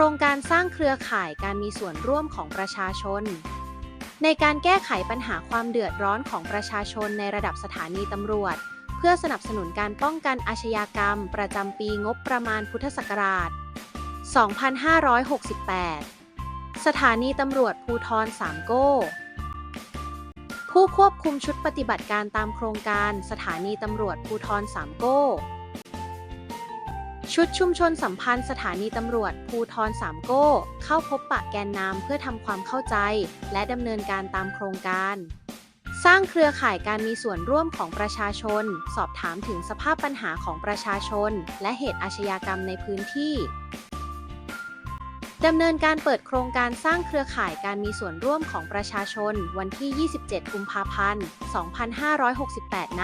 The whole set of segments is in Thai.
ครงการสร้างเครือข่ายการมีส่วนร่วมของประชาชน ในการแก้ไขปัญหาความเดือดร้อนของประชาชนในระดับสถานีตำรวจ เพื่อสนับสนุนการป้องกันอาชญากรรม ประจำปีงบประมาณพุทธศักราช 2568 สถานีตำรวจภูทรสามโก้ ผู้ควบคุมชุดปฏิบัติการตามโครงการสถานีตำรวจภูทรสามโก้ ชุดชุมชนสัมพันธ์สถานีตำรวจภูทรสามโก้ เข้าพบปะแกนนำเพื่อทำความเข้าใจ และดำเนินการตามโครงการ สร้างเครือข่ายการมีส่วนร่วมของประชาชน สอบถามถึงสภาพปัญหาของประชาชน และเหตุอาชญากรรมในพื้นที่ ดำเนินการเปิดโครงการสร้างเครือข่ายการมีส่วนร่วมของประชาชน วันที่ 27 กุมภาพันธ์ 2568ณ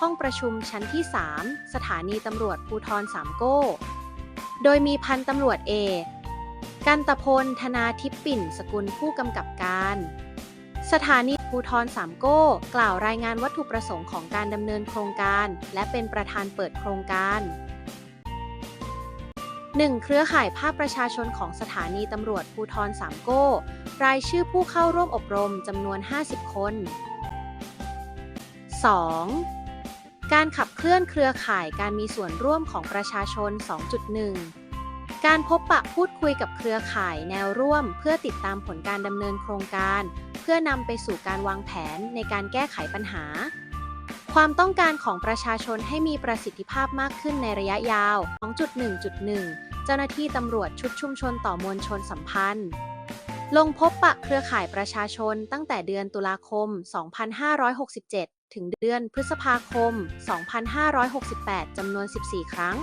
ห้องประชุมชั้นที่ 3 สถานีตำรวจภูทรสามโก้ โดยมีพันตำรวจเอกกันตพล ธนาทิพปิ่นสกุลผู้กำกับการ สถานีภูทรสามโก้ กล่าวรายงานวัตถุประสงค์ของการดำเนินโครงการ และเป็นประธานเปิดโครงการ 1. เครือข่ายภาคประชาชนของสถานีตำรวจภูทรสามโก้ รายชื่อผู้เข้าร่วมอบรมจำนวน 50 คน 2. การขับเคลื่อนเครือข่ายการมีส่วนร่วมของประชาชน 2.1 การพบปะพูดคุยกับเครือข่ายแนวร่วม เพื่อติดตามผลการดำเนินโครงการ เพื่อนำไปสู่การวางแผนในการแก้ไขปัญหา ความต้องการของประชาชนให้มีประสิทธิภาพมากขึ้นในระยะยาว 2.1.1 เจ้าหน้าที่ตำรวจชุดชุมชนต่อมวลชนสัมพันธ์ ลงพบปะเครือข่ายประชาชนตั้งแต่เดือนตุลาคม 2567 ถึงเดือนพฤษภาคม 2568 จำนวน 14 ครั้ง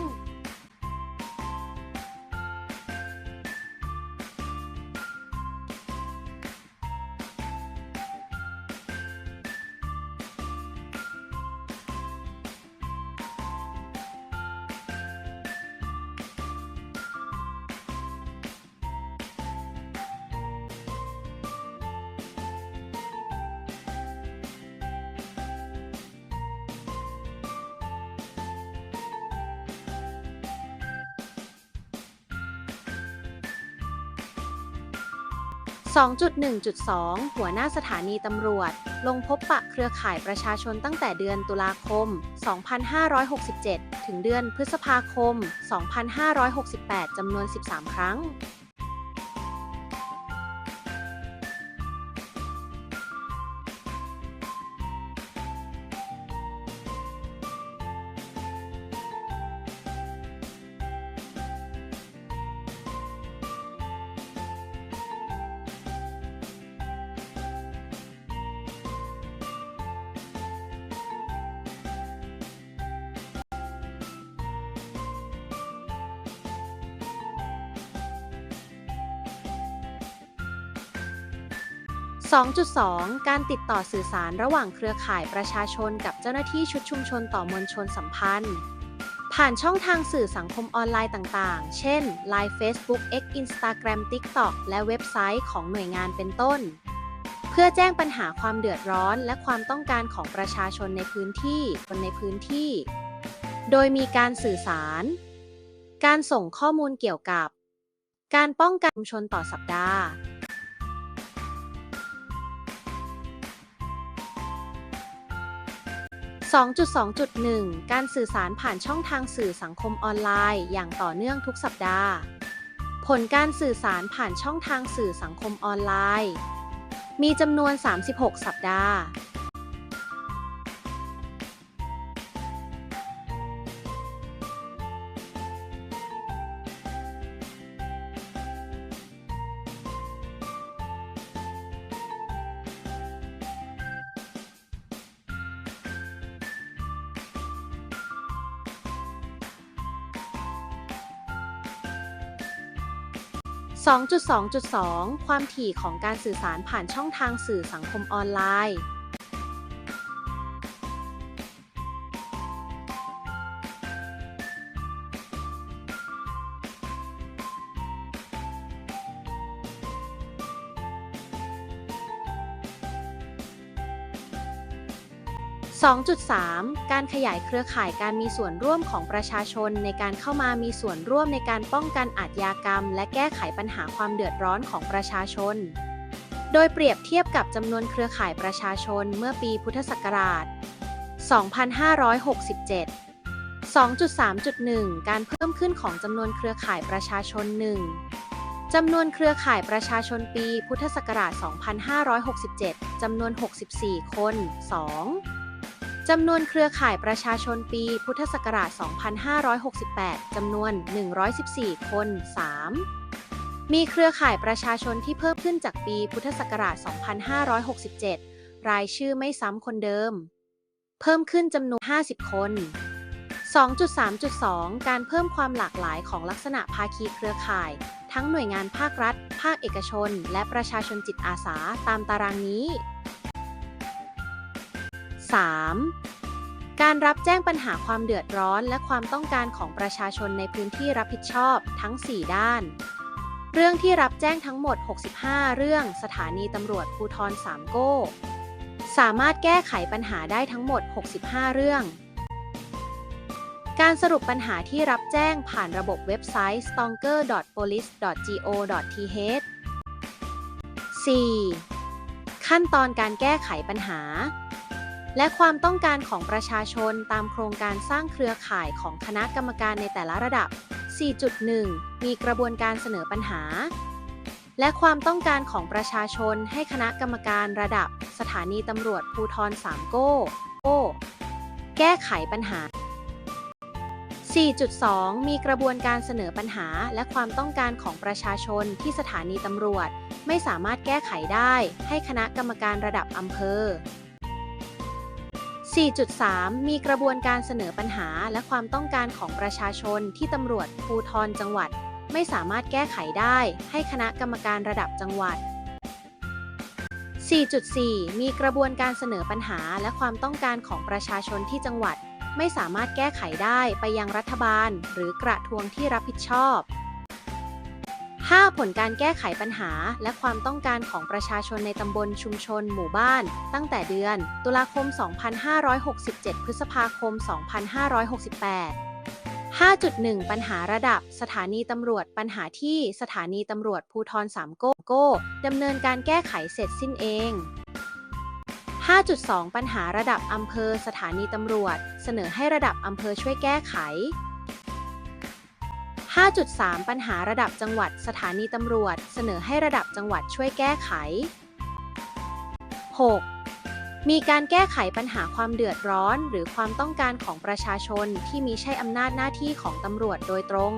2.1.2 หัวหน้าสถานีตำรวจ ลงพบปะเครือข่ายประชาชนตั้งแต่เดือนตุลาคม 2567 ถึงเดือนพฤษภาคม 2568 จำนวน 13 ครั้ง 2.2 การติดต่อสื่อสารระหว่างเครือข่ายประชาชนกับเจ้าหน้าที่ชุดชุมชนต่อมวลชนสัมพันธ์ ผ่านช่องทางสื่อสังคมออนไลน์ต่างๆ เช่น Line Facebook X Instagram TikTok และเว็บไซต์ของหน่วยงานเป็นต้น เพื่อแจ้งปัญหาความเดือดร้อนและความต้องการของประชาชนในพื้นที่คนในพื้นที่ โดยมีการสื่อสาร การส่งข้อมูลเกี่ยวกับ การป้องกันชุมชนต่อสัปดาห์ 2.2.1 การสื่อสารผ่านช่องทางสื่อสังคมออนไลน์ อย่างต่อเนื่องทุกสัปดาห์ ผลการสื่อสารผ่านช่องทางสื่อสังคมออนไลน์ มีจำนวน 36 สัปดาห์ 2.2.2 ความถี่ของการสื่อสารผ่านช่องทางสื่อสังคมออนไลน์ 2.3 การขยายเครือข่ายการมีส่วนร่วมของประชาชนในการเข้ามามีส่วนร่วมในการป้องกันอาชญากรรม และแก้ไขปัญหาความเดือดร้อนของประชาชน โดยเปรียบเทียบกับจำนวนเครือข่ายประชาชนเมื่อปีพุทธศักราช 2567 2.3.1 การเพิ่มขึ้นของจำนวนเครือข่ายประชาชน 1 จำนวนเครือข่ายประชาชนปีพุทธศักราช 2567 จำนวน 64 คน 2 จำนวนเครือข่ายประชาชนปี พุทธศักราช 2568 จำนวน 114 คน 3 มีเครือข่ายประชาชนที่เพิ่มขึ้นจากปีพุทธศักราช 2567 รายชื่อไม่ซ้ำคนเดิม เพิ่มขึ้นจำนวน 50 คน 2.3.2 การเพิ่มความหลากหลายของลักษณะภาคีเครือข่าย ทั้งหน่วยงานภาครัฐ ภาคเอกชน และประชาชนจิตอาสาตามตารางนี้ 3. การรับแจ้งปัญหาความเดือดร้อนและความต้องการของประชาชนในพื้นที่รับผิดชอบทั้ง 4 ด้าน เรื่องที่รับแจ้งทั้งหมด 65 เรื่องสถานีตำรวจภูทรสามโก้ สามารถแก้ไขปัญหาได้ทั้งหมด 65 เรื่อง การสรุปปัญหาที่รับแจ้งผ่านระบบเว็บไซต์ stonker.police.go.th 4. ขั้นตอนการแก้ไขปัญหา และความต้องการของประชาชนตามโครงการสร้างเครือข่ายของคณะกรรมการในแต่ละระดับ 4.1 มีกระบวนการเสนอปัญหา และความต้องการของประชาชนให้คณะกรรมการระดับ สถานีตำรวจภูทรสามโก้โก้แก้ไขปัญหา 4.2 มีกระบวนการเสนอปัญหา และความต้องการของประชาชนที่สถานีตำรวจ ไม่สามารถแก้ไขได้ ให้คณะกรรมการระดับอำเภอ 4.3 มีกระบวนการเสนอปัญหาและความต้องการของประชาชนที่ตำรวจภูทรจังหวัด ไม่สามารถแก้ไขได้ ให้คณะกรรมการระดับจังหวัด 4.4 มีกระบวนการเสนอปัญหาและความต้องการของประชาชนที่จังหวัด ไม่สามารถแก้ไขได้ไปยังรัฐบาล หรือกระทรวงที่รับผิดชอบ 5. ผลการแก้ไขปัญหา และความต้องการของประชาชนในตำบลชุมชน หมู่บ้าน ตั้งแต่เดือน ตุลาคม 2567 พฤษภาคม 2568 5.1 ปัญหาระดับ สถานีตำรวจปัญหาที่สถานีตำรวจภูทรสามโก้โก้ดำเนินการแก้ไขเสร็จสิ้นเอง 5.2 ปัญหาระดับอำเภอสถานีตำรวจ เสนอให้ระดับอำเภอช่วยแก้ไข 5.3 ปัญหาระดับจังหวัดสถานีตำรวจ เสนอให้ระดับจังหวัดช่วยแก้ไข 6. มีการแก้ไขปัญหาความเดือดร้อน หรือความต้องการของประชาชนที่มีใช่อำนาจหน้าที่ของตำรวจโดยตรง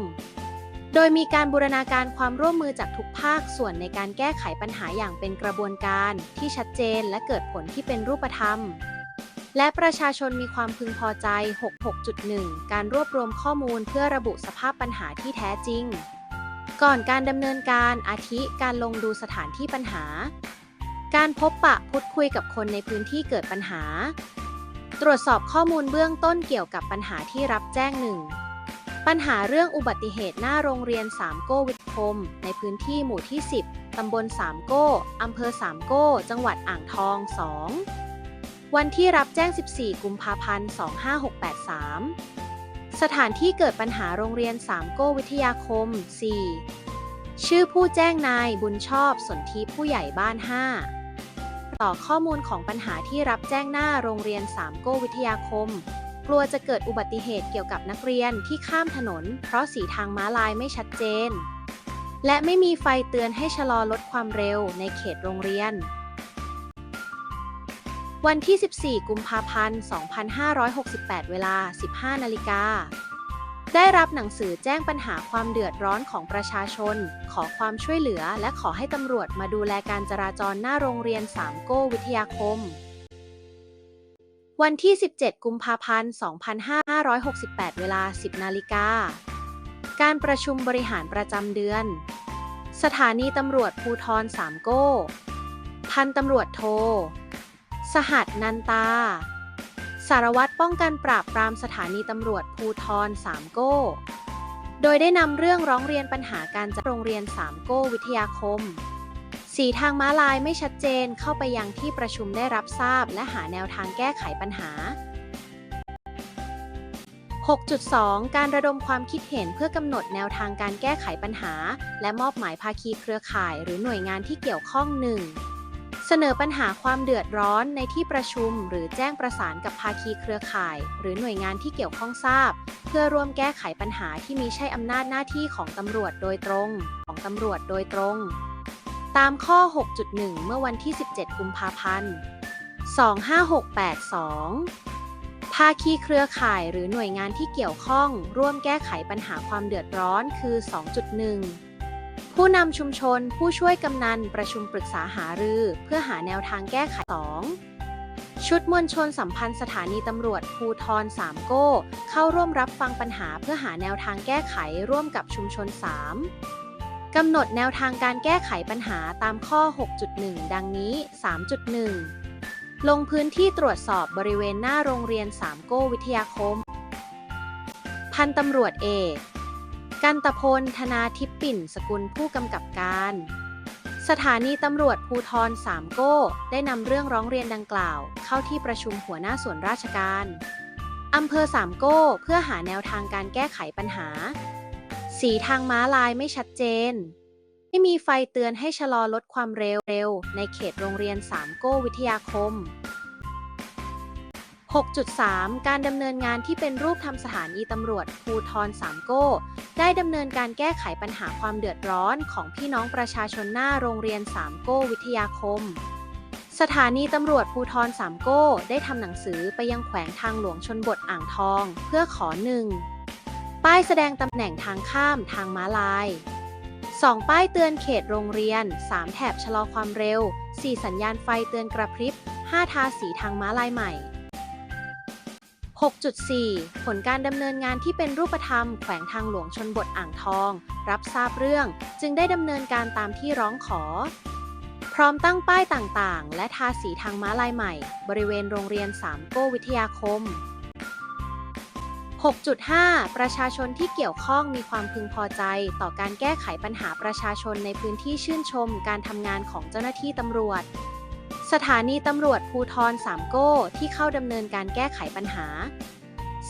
โดยมีการบูรณาการความร่วมมือจากทุกภาคส่วนในการแก้ไขปัญหาอย่างเป็นกระบวนการที่ชัดเจนและเกิดผลที่เป็นรูปธรรม และประชาชนมีความพึงพอใจ 66.1 การรวบรวมข้อมูลเพื่อระบุสภาพปัญหาที่แท้จริง ก่อนการดำเนินการอาทิการลงดูสถานที่ปัญหา การพบปะพูดคุยกับคนในพื้นที่เกิดปัญหา ตรวจสอบข้อมูลเบื้องต้นเกี่ยวกับปัญหาที่รับแจ้งหนึ่งปัญหาเรื่องอุบัติเหตุหน้าโรงเรียนสามโก้วิทคม ในพื้นที่หมู่ที่ 10 ตำบลสามโก้ อำเภอสามโก้ จังหวัดอ่างทอง 2 วันที่รับแจ้ง 14 กุมภาพันธ์ 25683 สถานที่เกิดปัญหาโรงเรียนสามโก้วิทยาคม 4 ชื่อผู้แจ้งนายบุญชอบสนธิผู้ใหญ่บ้าน 5 ต่อข้อมูลของปัญหาที่รับแจ้งหน้าโรงเรียนสามโก้วิทยาคม กลัวจะเกิดอุบัติเหตุเกี่ยวกับนักเรียนที่ข้ามถนน เพราะสีทางม้าลายไม่ชัดเจน และไม่มีไฟเตือนให้ชะลอลดความเร็วในเขตโรงเรียน วันที่ 14 กุมภาพันธ์ 2568 เวลา 15 นาฬิกา ได้รับหนังสือแจ้งปัญหาความเดือดร้อนของประชาชน ขอความช่วยเหลือ และขอให้ตำรวจมาดูแลการจราจรหน้าโรงเรียนสามโก้วิทยาคม วันที่ 17 กุมภาพันธ์ 2568 เวลา 10 นาฬิกา การประชุมบริหารประจำเดือน สถานีตำรวจภูทรสามโก้ พันตำรวจโท สหัสนันตา สารวัตรป้องกันปราบปรามสถานีตำรวจภูทรสามโก้ โดยได้นำเรื่องร้องเรียนปัญหาการจัดโรงเรียนสามโก้วิทยาคม สีทางม้าลายไม่ชัดเจนเข้าไปยังที่ประชุมได้รับทราบและหาแนวทางแก้ไขปัญหา 6.2 การระดมความคิดเห็นเพื่อกำหนดแนวทางการแก้ไขปัญหา และมอบหมายภาคีเครือข่าย หรือหน่วยงานที่เกี่ยวข้องหนึ่ง เสนอปัญหาความเดือดร้อนในที่ประชุม หรือแจ้งประสานกับภาคีเครือข่าย หรือหน่วยงานที่เกี่ยวข้องทราบ เพื่อร่วมแก้ไขปัญหาที่มีใช่อำนาจหน้าที่ของตำรวจโดยตรงของตำรวจโดยตรง ตามข้อ 6.1 เมื่อวันที่ 17 กุมภาพันธ์ 25682 ภาคีเครือข่ายหรือหน่วยงานที่เกี่ยวข้อง ร่วมแก้ไขปัญหาความเดือดร้อนคือ 2.1 ผู้นำชุมชน ผู้ช่วยกำนัน ประชุมปรึกษาหารือ เพื่อหาแนวทางแก้ไข 2. ชุดมวลชนสัมพันธ์สถานีตำรวจภูทรสามโก้ เข้าร่วมรับฟังปัญหาเพื่อหาแนวทางแก้ไขร่วมกับชุมชน 3. กำหนดแนวทางการแก้ไขปัญหาตามข้อ 6.1 ดังนี้ 3.1 ลงพื้นที่ตรวจสอบบริเวณหน้าโรงเรียนสามโก้วิทยาคม พันตำรวจเอก กันตพล ธนาทิพย์ปิ่นสกุลผู้กำกับการ สถานีตำรวจภูทรสามโก้ ได้นำเรื่องร้องเรียนดังกล่าว เข้าที่ประชุมหัวหน้าส่วนราชการอำเภอสามโก้ เพื่อหาแนวทางการแก้ไขปัญหา สีทางม้าลายไม่ชัดเจน ไม่มีไฟเตือนให้ชะลอลดความเร็วเร็วในเขตโรงเรียนสามโก้วิทยาคม 6.3 การดำเนินงานที่เป็นรูปทำสถานีตำรวจภูทรสามโก้ ได้ดำเนินการแก้ไขปัญหาความเดือดร้อนของพี่น้องประชาชนหน้าโรงเรียนสามโก้วิทยาคม สถานีตำรวจภูทรสามโก้ ได้ทำหนังสือไปยังแขวงทางหลวงชนบทอ่างทอง เพื่อขอหนึ่งป้ายแสดงตำแหน่งทางข้ามทางม้าลาย 2 ป้ายเตือนเขตโรงเรียน 3 แถบชะลอความเร็ว 4 สัญญาณไฟเตือนกระพริบ 5 ทาสีทางม้าลายใหม่ 6.4 ผลการดำเนินงานที่เป็นรูปธรรม แขวงทางหลวงชนบทอ่างทอง รับทราบเรื่อง จึงได้ดำเนินการตามที่ร้องขอ พร้อมตั้งป้ายต่างๆ และทาสีทางม้าลายใหม่ บริเวณโรงเรียนสามโก้วิทยาคม 6.5 ประชาชนที่เกี่ยวข้องมีความพึงพอใจ ต่อการแก้ไขปัญหาประชาชนในพื้นที่ชื่นชม การทำงานของเจ้าหน้าที่ตำรวจ สถานีตำรวจภูทรสามโก้ที่เข้าดำเนินการแก้ไขปัญหา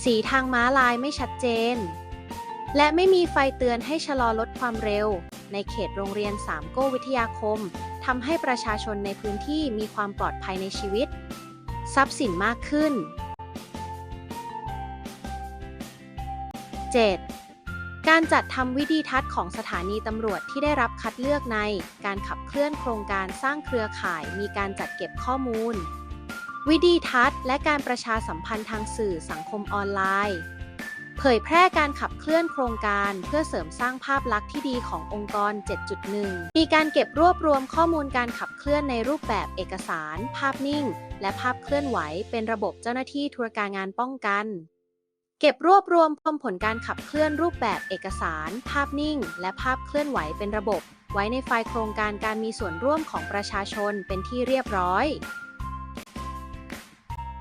สีทางม้าลายไม่ชัดเจน และไม่มีไฟเตือนให้ชะลอลดความเร็ว ในเขตโรงเรียนสามโก้วิทยาคมทำให้ประชาชนในพื้นที่มีความปลอดภัยในชีวิต ทรัพย์สินมากขึ้น 7. การจัดทำวิดีทัศน์ของสถานีตำรวจที่ได้รับคัดเลือกใน การขับเคลื่อนโครงการสร้างเครือข่ายมีการจัดเก็บข้อมูล วิดีทัศน์ และการประชาสัมพันธ์ทางสื่อสังคมออนไลน์ เผยแพร่การขับเคลื่อนโครงการเพื่อเสริมสร้างภาพลักษณ์ที่ดีขององค์กร 7.1 มีการเก็บรวบรวมข้อมูลการขับเคลื่อนในรูปแบบเอกสาร ภาพนิ่ง และภาพเคลื่อนไหว เป็นระบบเจ้าหน้าที่ธุรการงานป้องกัน เก็บรวบรวมควมผลการขับเคลื่อนรูปแบบเอกสาร ภาพนิ่ง และภาพเคลื่อนไหวเป็นระบบ ไว้ในไฟล์โครงการการมีส่วนร่วมของประชาชนเป็นที่เรียบร้อย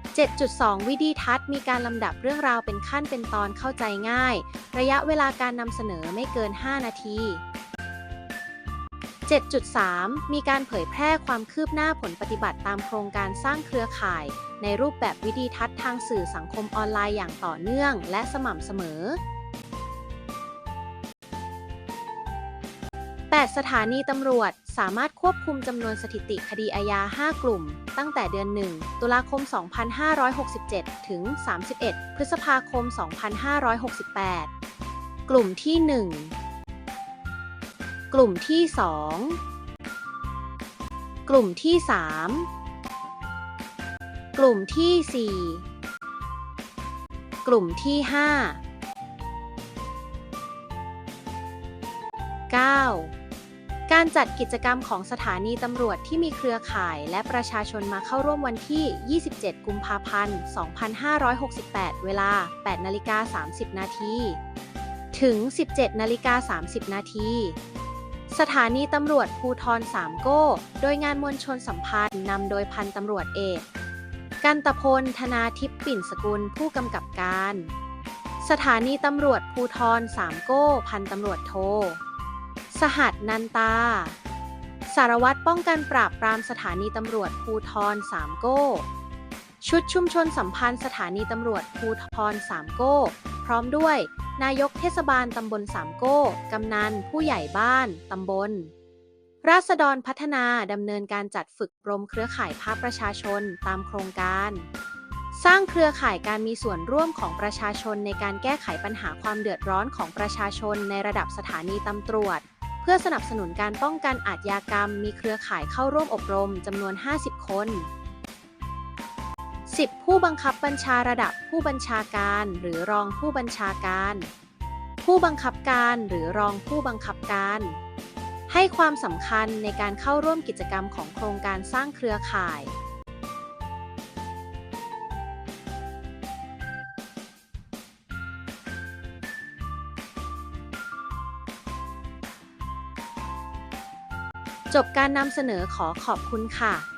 7.2 วิดีทัศน์มีการลำดับเรื่องราวเป็นขั้นเป็นตอนเข้าใจง่าย ระยะเวลาการนำเสนอไม่เกิน 5 นาที 7.3 มีการเผยแพร่ความคืบหน้าผลปฏิบัติตามโครงการสร้างเครือข่าย ในรูปแบบวิดีทัศน์ทางสื่อสังคมออนไลน์อย่างต่อเนื่องและสม่ำเสมอ 8 สถานีตำรวจสามารถควบคุมจำนวนสถิติคดีอาญา 5 กลุ่ม ตั้งแต่เดือน 1 ตุลาคม 2567 ถึง 31 พฤษภาคม 2568 กลุ่มที่ 1 กลุ่มที่ 2 กลุ่มที่ 3 ลุ่มที่ 4 กลุ่มที่ 5 9 การจัดกิจกรรมของสถานีตำรวจที่มีเครือข่ายและประชาชนมาเข้าร่วมวันที่ 27 กุมภาพันธ์ 2568 เวลา 8นาฬิกา30 นาทีถึง 17นาฬิกา30 นาทีสถานีตำรวจภูทรสามโก้ โดยงานมวลชนสัมพันธ์นำโดยพันตำรวจเอก กันตพล ธนาทิพย์ปิ่นสกุลผู้กำกับการ สถานีตำรวจภูทรสามโก้ พันตำรวจโท สหัสนันตาสสารวัตรป้องกันปราบปรามสถานีตำรวจภูทรสามโก้ ชุดชุมชนสัมพันธ์สถานีตำรวจภูทรสามโก้ พร้อมด้วย นายกเทศบาลตำบลสามโก้ กำนัน ผู้ใหญ่บ้าน ตำบล ราษฎรพัฒนาดำเนินการจัดฝึกอบรมเครือข่ายภาคประชาชนตามโครงการ สร้างเครือข่ายการมีส่วนร่วมของประชาชนในการแก้ไขปัญหาความเดือดร้อนของประชาชนในระดับสถานีตำรวจ เพื่อสนับสนุนการป้องกันอาชญากรรม มีเครือข่ายเข้าร่วมอบรมจำนวน 50 คน 10 ผู้บังคับบัญชาระดับผู้บัญชาการหรือรองผู้บัญชาการ ผู้บังคับการหรือรองผู้บังคับการ ให้ความสำคัญในการเข้าร่วมกิจกรรมของโครงการสร้างเครือข่าย จบการนำเสนอขอขอบคุณค่ะ